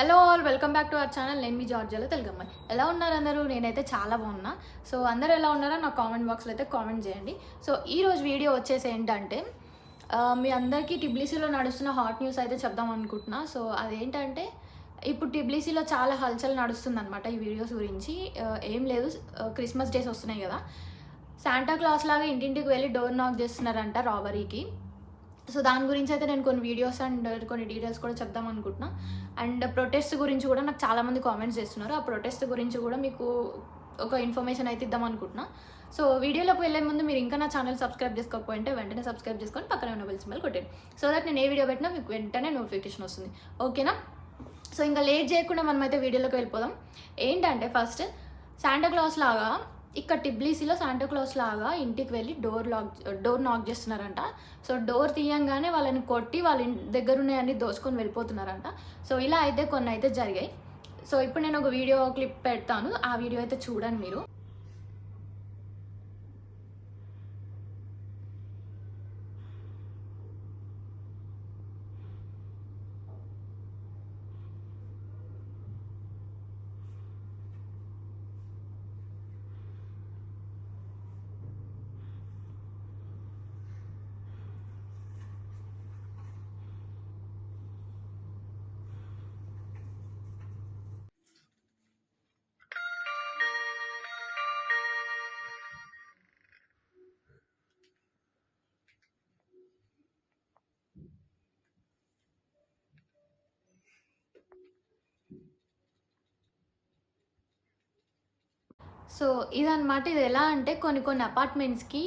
Hello all welcome back to our channel. నేను మీ జార్జియాలో తెలుగమ్మ ఎలా ఉన్నారు అందరూ? నేనైతే చాలా బాగున్నా. సో అందరూ ఎలా ఉన్నారో నా కామెంట్ బాక్స్లో అయితే కామెంట్ చేయండి. సో ఈరోజు వీడియో వచ్చేసి ఏంటంటే మీ అందరికీ టిబ్లీసీలో నడుస్తున్న హాట్ న్యూస్ అయితే చెప్దాం అనుకుంటున్నా. సో అదేంటంటే ఇప్పుడు టిబ్లీసీలో చాలా హల్చల్ నడుస్తుంది అనమాట ఈ వీడియోస్ గురించి. ఏం లేదు క్రిస్మస్ డేస్ వస్తున్నాయి కదా. శాంటా క్లాస్ లాగా ఇంటింటికి వెళ్ళి డోర్ నాక్ చేస్తున్నారంట రాబరీకి సో దాని గురించి అయితే నేను కొన్ని వీడియోస్ అండ్ కొన్ని డీటెయిల్స్ కూడా చెప్దాం అనుకుంటున్నా. అండ్ ప్రొటెస్ట్ గురించి కూడా నాకు చాలామంది కామెంట్స్ చేస్తున్నారు. ఆ ప్రొటెస్ట్ గురించి కూడా మీకు ఒక ఇన్ఫర్మేషన్ అయితే ఇద్దాం అనుకుంటున్నా. సో వీడియోలోకి వెళ్ళే ముందు మీరు ఇంకా నా ఛానల్ సబ్స్క్రైబ్ చేసుకోకపోయింటే వెంటనే సబ్స్క్రైబ్ చేసుకొని పక్కన ఉన్న బెల్ సింబల్ కొట్టండి సో దట్ నేను ఏ వీడియో పెట్టినా మీకు వెంటనే నోటిఫికేషన్ వస్తుంది. ఓకేనా సో ఇంకా లేట్ చేయకుండా మనం అయితే వీడియోలోకి వెళ్ళిపోదాం. ఏంటంటే ఫస్ట్ శాంటా క్లాస్ లాగా ఇక్కడ టిబ్లీసీలో శాంటా క్లాస్ లాగా ఇంటికి వెళ్ళి డోర్ లాక్ డోర్ నాక్ చేస్తున్నారంట. సో డోర్ తీయంగానే వాళ్ళని కొట్టి వాళ్ళ ఇంటి దగ్గర ఉన్నాయన్నీ దోచుకొని వెళ్ళిపోతున్నారంట. సో ఇలా అయితే కొన్ని అయితే జరిగాయి. సో ఇప్పుడు నేను ఒక వీడియో క్లిప్ పెడతాను. ఆ వీడియో అయితే చూడండి మీరు. సో ఇదన్నమాట. ఇది ఎలా అంటే కొన్ని కొన్ని అపార్ట్మెంట్స్కి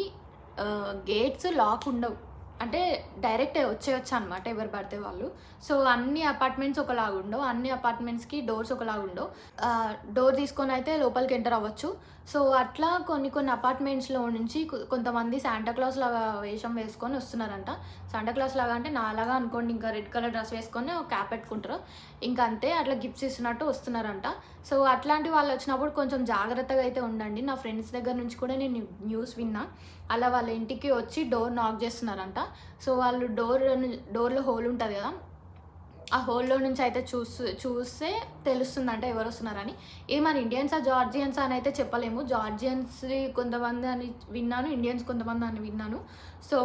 గేట్స్ లాక్ ఉండవు. అంటే డైరెక్ట్ వచ్చేయచ్చు అనమాట ఎవరు పడితే వాళ్ళు. సో అన్ని అపార్ట్మెంట్స్ ఒకలాగా ఉండవు. అన్ని అపార్ట్మెంట్స్కి డోర్స్ ఒకలాగా ఉండవు. డోర్ తీసుకొని అయితే లోపలికి ఎంటర్ అవ్వచ్చు. సో అట్లా కొన్ని కొన్ని అపార్ట్మెంట్స్లో నుంచి కొంతమంది శాంటాక్లాస్ లాగా వేషం వేసుకొని వస్తున్నారంట. శాంటాక్లాస్ లాగా అంటే నాలాగా అనుకోండి ఇంకా రెడ్ కలర్ డ్రెస్ వేసుకొని ఒక క్యాప్ పెట్టుకుంటారు. ఇంకా అంతే అట్లా గిఫ్ట్స్ ఇస్తున్నట్టు వస్తున్నారంట. సో అట్లాంటి వాళ్ళు వచ్చినప్పుడు కొంచెం జాగ్రత్తగా అయితే ఉండండి. నా ఫ్రెండ్స్ దగ్గర నుంచి కూడా నేను న్యూస్ విన్నా. అలా వాళ్ళ ఇంటికి వచ్చి డోర్ నాక్ చేస్తున్నారంట. సో వాళ్ళు డోర్ డోర్లో హోల్ ఉంటుంది కదా. ఆ హోల్లో నుంచి అయితే చూసి చూస్తే తెలుస్తుందంట ఎవరు వస్తున్నారని. ఏ మన ఇండియన్సా జార్జియన్స్ అని అయితే చెప్పలేము. జార్జియన్స్ కొంతమంది అని విన్నాను ఇండియన్స్ కొంతమంది అని విన్నాను. సో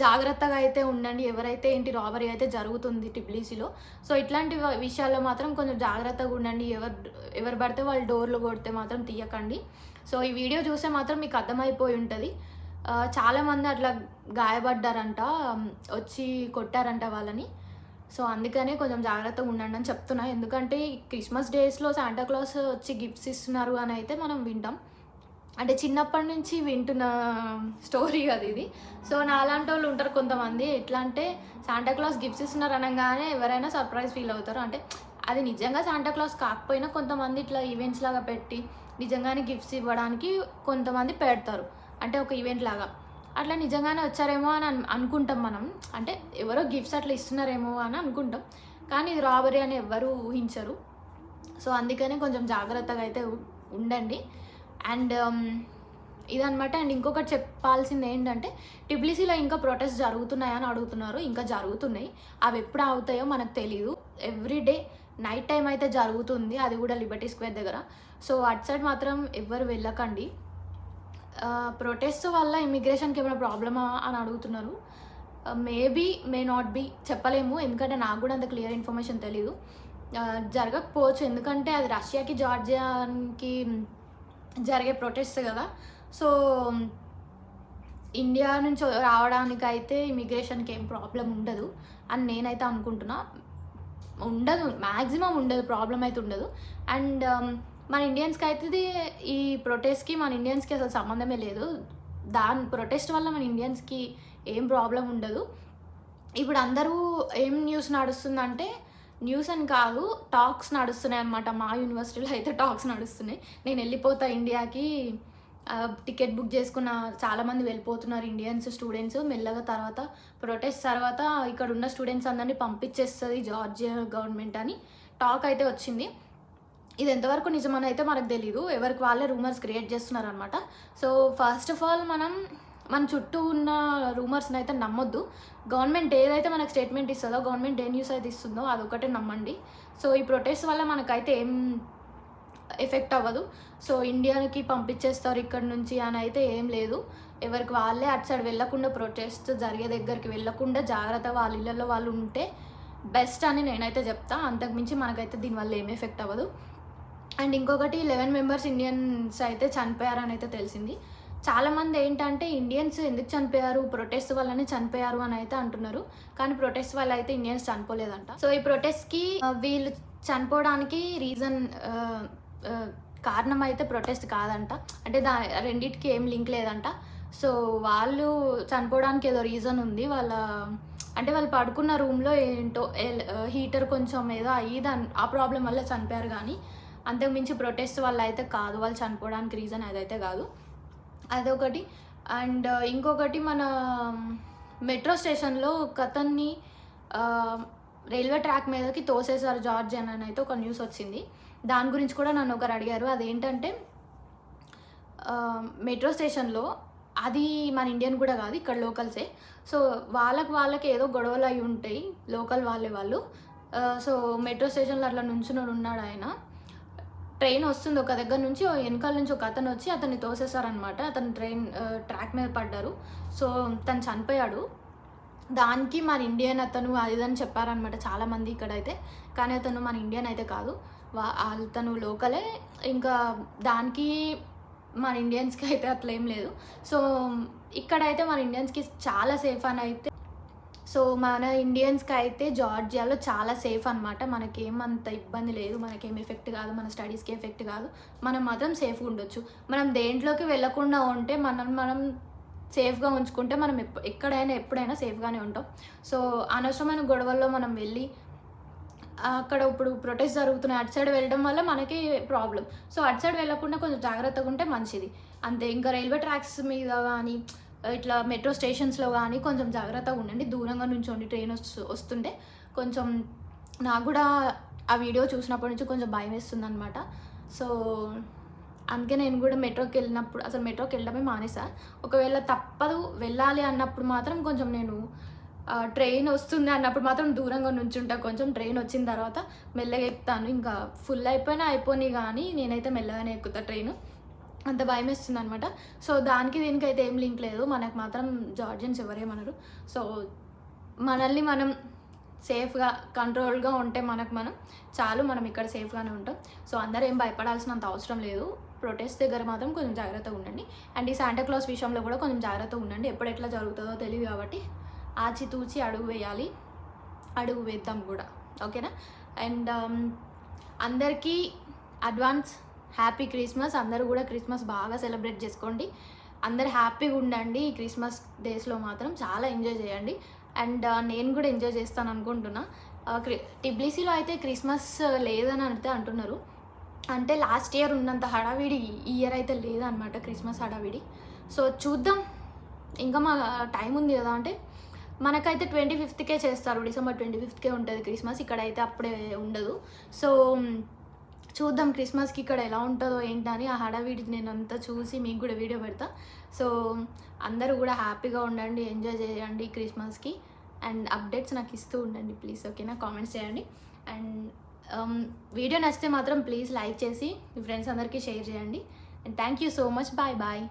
జాగ్రత్తగా అయితే ఉండండి. ఎవరైతే ఏంటి రాబరీ అయితే జరుగుతుంది టిబ్లీసీలో సో ఇట్లాంటి విషయాల్లో మాత్రం కొంచెం జాగ్రత్తగా ఉండండి. ఎవరు ఎవరు పడితే వాళ్ళు డోర్లు కొడితే మాత్రం తీయకండి. సో ఈ వీడియో చూస్తే మాత్రం మీకు అర్థమైపోయి ఉంటుంది. చాలామంది అట్లా గాయపడ్డారంట వచ్చి కొట్టారంట వాళ్ళని. సో అందుకనే కొంచెం జాగ్రత్తగా ఉండండి అని చెప్తున్నా. ఎందుకంటే క్రిస్మస్ డేస్లో శాంటా క్లాస్ వచ్చి గిఫ్ట్స్ ఇస్తున్నారు అని అయితే మనం వింటాం. అంటే చిన్నప్పటి నుంచి వింటున్న స్టోరీ అది ఇది. సో నా అలాంటి వాళ్ళు ఉంటారు కొంతమంది. ఎట్లా అంటే శాంటా క్లాస్ గిఫ్ట్స్ ఇస్తున్నారు అనగానే ఎవరైనా సర్ప్రైజ్ ఫీల్ అవుతారు. అంటే అది నిజంగా శాంటా క్లాస్ కాకపోయినా కొంతమంది ఇట్లా ఈవెంట్స్ లాగా పెట్టి నిజంగానే గిఫ్ట్స్ ఇవ్వడానికి కొంతమంది పెడతారు. అంటే ఒక ఈవెంట్ లాగా. అట్లా నిజంగానే వచ్చారేమో అని అనుకుంటాం మనం. అంటే ఎవరో గిఫ్ట్స్ అట్లా ఇస్తున్నారేమో అని అనుకుంటాం. కానీ ఇది రాబరీ అని ఎవ్వరూ ఊహించరు. సో అందుకనే కొంచెం జాగ్రత్తగా అయితే ఉండండి. అండ్ um, ఇదనమాట అండ్ ఇంకొకటి చెప్పాల్సింది ఏంటంటే టిబ్లిసీలో ఇంకా ప్రొటెస్ట్ జరుగుతున్నాయని అడుగుతున్నారు. ఇంకా జరుగుతున్నాయి. అవి ఎప్పుడు అవుతాయో మనకు తెలియదు ఎవ్రీ డే నైట్ టైం అయితే జరుగుతుంది. అది కూడా లిబర్టీ స్క్వేర్ దగ్గర. సో అటు సైడ్ మాత్రం ఎవ్వరు వెళ్ళకండి. ప్రొటెస్ట్ వల్ల ఇమిగ్రేషన్కి ఏమైనా ప్రాబ్లమా అని అడుగుతున్నారు. మేబీ మే నాట్ బీ చెప్పలేము. ఎందుకంటే నాకు కూడా అంత క్లియర్ ఇన్ఫర్మేషన్ తెలియదు జరగకపోవచ్చు. ఎందుకంటే అది రష్యాకి జార్జియాకి జరిగే ప్రొటెస్ట్ కదా. సో ఇండియా నుంచి రావడానికి అయితే ఇమిగ్రేషన్కి ఏం ప్రాబ్లం ఉండదు అని నేనైతే అనుకుంటున్నా. ఉండదు. మ్యాక్సిమం ఉండదు. ప్రాబ్లం అయితే ఉండదు. అండ్ um, మన ఇండియన్స్కి అయితే ఈ ప్రొటెస్ట్కి మన ఇండియన్స్కి అసలు సంబంధమే లేదు. దాని ప్రొటెస్ట్ వల్ల మన ఇండియన్స్కి ఏం ప్రాబ్లం ఉండదు. ఇప్పుడు అందరూ ఏం న్యూస్ నడుస్తుందంటే న్యూస్ అని కాదు టాక్స్ నడుస్తున్నాయి అనమాట మా యూనివర్సిటీలో అయితే టాక్స్ నడుస్తున్నాయి. నేను వెళ్ళిపోతా ఇండియాకి టికెట్ బుక్ చేసుకున్న చాలామంది వెళ్ళిపోతున్నారు ఇండియన్స్ స్టూడెంట్స్ మెల్లగా తర్వాత ప్రొటెస్ట్ తర్వాత ఇక్కడ ఉన్న స్టూడెంట్స్ అందరినీ పంపించేస్తుంది జార్జియా గవర్నమెంట్ అని. టాక్ అయితే వచ్చింది. ఇది ఎంతవరకు నిజమని అయితే మనకు తెలియదు ఎవరికి వాళ్ళే రూమర్స్ క్రియేట్ చేస్తున్నారనమాట. సో ఫస్ట్ ఆఫ్ ఆల్ మనం మన చుట్టూ ఉన్న రూమర్స్ని అయితే నమ్మొద్దు. గవర్నమెంట్ ఏదైతే మనకు స్టేట్మెంట్ ఇస్తుందో గవర్నమెంట్ ఏ న్యూస్ అయితే ఇస్తుందో అదొకటే నమ్మండి. సో ఈ ప్రొటెస్ట్ వల్ల మనకైతే ఏం ఎఫెక్ట్ అవ్వదు. సో ఇండియాకి పంపించేస్తారు ఇక్కడ నుంచి అని అయితే ఏం లేదు. ఎవరికి వాళ్ళే అటు సైడ్ వెళ్ళకుండా ప్రొటెస్ట్ జరిగే దగ్గరికి వెళ్ళకుండా జాగ్రత్త వాళ్ళ ఇళ్ళల్లో వాళ్ళు ఉంటే బెస్ట్ అని నేనైతే చెప్తా. అంతకుమించి మనకైతే దీనివల్ల ఏం ఎఫెక్ట్ అవ్వదు. అండ్ ఇంకొకటి లెవెన్ మెంబర్స్ ఇండియన్స్ అయితే చనిపోయారని అయితే తెలిసింది. చాలామంది ఏంటంటే ఇండియన్స్ ఎందుకు చనిపోయారు? ప్రొటెస్ట్ వల్లనే చనిపోయారు అని అయితే అంటున్నారు. కానీ ప్రొటెస్ట్ వల్ల అయితే ఇండియన్స్ చనిపోలేదంట. సో ఈ ప్రొటెస్ట్కి వీళ్ళు చనిపోవడానికి రీజన్ కారణం అయితే ప్రొటెస్ట్ కాదంట. అంటే దా రెండిటికి ఏం లింక్ లేదంట. సో వాళ్ళు చనిపోవడానికి ఏదో రీజన్ ఉంది. వాళ్ళ అంటే వాళ్ళు పడుకున్న రూమ్లో ఏంటో హీటర్ కొంచెం ఏదో అయ్యి దాని ఆ ప్రాబ్లం వల్ల చనిపోయారు కానీ అంతకుమించి ప్రొటెస్ట్ వల్ల అయితే కాదు. వాళ్ళు చనిపోవడానికి రీజన్ అదైతే కాదు. అదొకటి. అండ్ uh, ఇంకొకటి మన మెట్రో స్టేషన్లో కథన్ని రైల్వే ట్రాక్ మీదకి తోసేశారు జార్జ్ అని అయితే ఒక న్యూస్ వచ్చింది. దాని గురించి కూడా నన్ను ఒకరు అడిగారు. అదేంటంటే uh, మెట్రో స్టేషన్లో అది మన ఇండియన్ కూడా కాదు ఇక్కడ లోకల్సే సో వాళ్ళకి వాళ్ళకి ఏదో గొడవలు అయి ఉంటాయి లోకల్ వాళ్ళే వాళ్ళు. సో మెట్రో స్టేషన్లో అట్లా నుంచుని ఉన్నాడు ఆయన. ట్రైన్ వస్తుంది ఒక దగ్గర నుంచి వెనకాల నుంచి ఒక అతను వచ్చి అతన్ని తోసేశారనమాట. అతను ట్రైన్ ట్రాక్ మీద పడ్డారు. సో తను చనిపోయాడు. దానికి మన ఇండియన్ అతను అది అని చెప్పారనమాట చాలామంది ఇక్కడైతే. కానీ అతను మన ఇండియన్ అయితే కాదు. వా అతను లోకలే. ఇంకా దానికి మన ఇండియన్స్కి అయితే అట్లా ఏం లేదు. సో ఇక్కడైతే మన ఇండియన్స్కి చాలా సేఫ్ అని అయితే సో మన ఇండియన్స్కి అయితే జార్జియాలో చాలా సేఫ్ అనమాట మనకేమంత ఇబ్బంది లేదు. మనకేం ఎఫెక్ట్ కాదు. మన స్టడీస్కి ఎఫెక్ట్ కాదు. మనం మాత్రం సేఫ్గా ఉండొచ్చు. మనం దేంట్లోకి వెళ్ళకుండా ఉంటే మనం మనం సేఫ్గా ఉంచుకుంటే మనం ఎప్ప ఎక్కడైనా ఎప్పుడైనా సేఫ్గానే ఉంటాం. సో అనవసరమైన గొడవల్లో మనం వెళ్ళి అక్కడ ఇప్పుడు ప్రొటెస్ట్ జరుగుతున్నాయి. అటు సైడ్ వెళ్ళడం వల్ల మనకి ప్రాబ్లం సో అటు సైడ్ వెళ్ళకుండా కొంచెం జాగ్రత్తగా ఉంటే మంచిది. అంతే. ఇంకా రైల్వే ట్రాక్స్ మీద కానీ ఇట్లా మెట్రో స్టేషన్స్లో కానీ కొంచెం జాగ్రత్తగా ఉండండి. దూరంగా నుంచోండి ట్రైన్ వస్తు వస్తుంటే కొంచెం నాకు కూడా ఆ వీడియో చూసినప్పటి నుంచి కొంచెం భయం వేస్తుంది అనమాట సో అందుకే నేను కూడా మెట్రోకి వెళ్ళినప్పుడు అసలు మెట్రోకి వెళ్ళడమే మానేసా. ఒకవేళ తప్పదు వెళ్ళాలి అన్నప్పుడు మాత్రం కొంచెం నేను ట్రైన్ వస్తుంది అన్నప్పుడు మాత్రం దూరంగా నుంచుంటా కొంచెం ట్రైన్ వచ్చిన తర్వాత మెల్లగా ఎక్కుతాను. ఇంకా ఫుల్ అయిపోయినా అయిపోయి కానీ నేనైతే మెల్లగానే ఎక్కుతా ట్రైన్. అంత భయం వేస్తుంది అనమాట సో దానికి దీనికైతే ఏం లింక్ లేదు. మనకు మాత్రం జార్జియన్స్ ఎవరేమనరు. సో మనల్ని మనం సేఫ్గా కంట్రోల్గా ఉంటే మనకు మనం చాలు మనం ఇక్కడ సేఫ్గానే ఉంటాం. సో అందరూ ఏం భయపడాల్సినంత అవసరం లేదు. ప్రొటెస్ట్ దగ్గర మాత్రం కొంచెం జాగ్రత్తగా ఉండండి. అండ్ ఈ శాంటాక్లాస్ విషయంలో కూడా కొంచెం జాగ్రత్తగా ఉండండి. ఎప్పుడు ఎట్లా జరుగుతుందో తెలియదు కాబట్టి ఆచితూచి అడుగు వేయాలి. అడుగు వేద్దాం కూడా. ఓకేనా? అండ్ అందరికీ అడ్వాన్స్ హ్యాపీ క్రిస్మస్. అందరూ కూడా క్రిస్మస్ బాగా సెలబ్రేట్ చేసుకోండి. అందరు హ్యాపీగా ఉండండి. ఈ క్రిస్మస్ డేస్లో మాత్రం చాలా ఎంజాయ్ చేయండి. అండ్ నేను కూడా ఎంజాయ్ చేస్తాను అనుకుంటున్నా. క్రి టిబ్లీసీలో అయితే క్రిస్మస్ లేదని అయితే అంటున్నారు. అంటే లాస్ట్ ఇయర్ ఉన్నంత హడావిడి ఈ ఇయర్ అయితే లేదనమాట క్రిస్మస్ హడావిడి. సో చూద్దాం. ఇంకా మా టైం ఉంది కదా అంటే మనకైతే ట్వంటీ ఫిఫ్త్కే చేస్తారు. డిసెంబర్ ట్వంటీ ఫిఫ్త్కే ఉంటుంది క్రిస్మస్. ఇక్కడైతే అప్పుడే ఉండదు. సో చూద్దాం క్రిస్మస్కి ఇక్కడ ఎలా ఉంటుందో ఏంటని ఆ హడావిడి నేను అంతా చూసి మీకు కూడా వీడియో పెడతా. సో అందరూ కూడా హ్యాపీగా ఉండండి ఎంజాయ్ చేయండి క్రిస్మస్కి. అండ్ అప్డేట్స్ నాకు ఇస్తూ ఉండండి ప్లీజ్ ఓకేనా? కామెంట్స్ చేయండి. అండ్ వీడియో నచ్చితే మాత్రం ప్లీజ్ లైక్ చేసి మీ ఫ్రెండ్స్ అందరికీ షేర్ చేయండి. And thank you so much. Bye bye.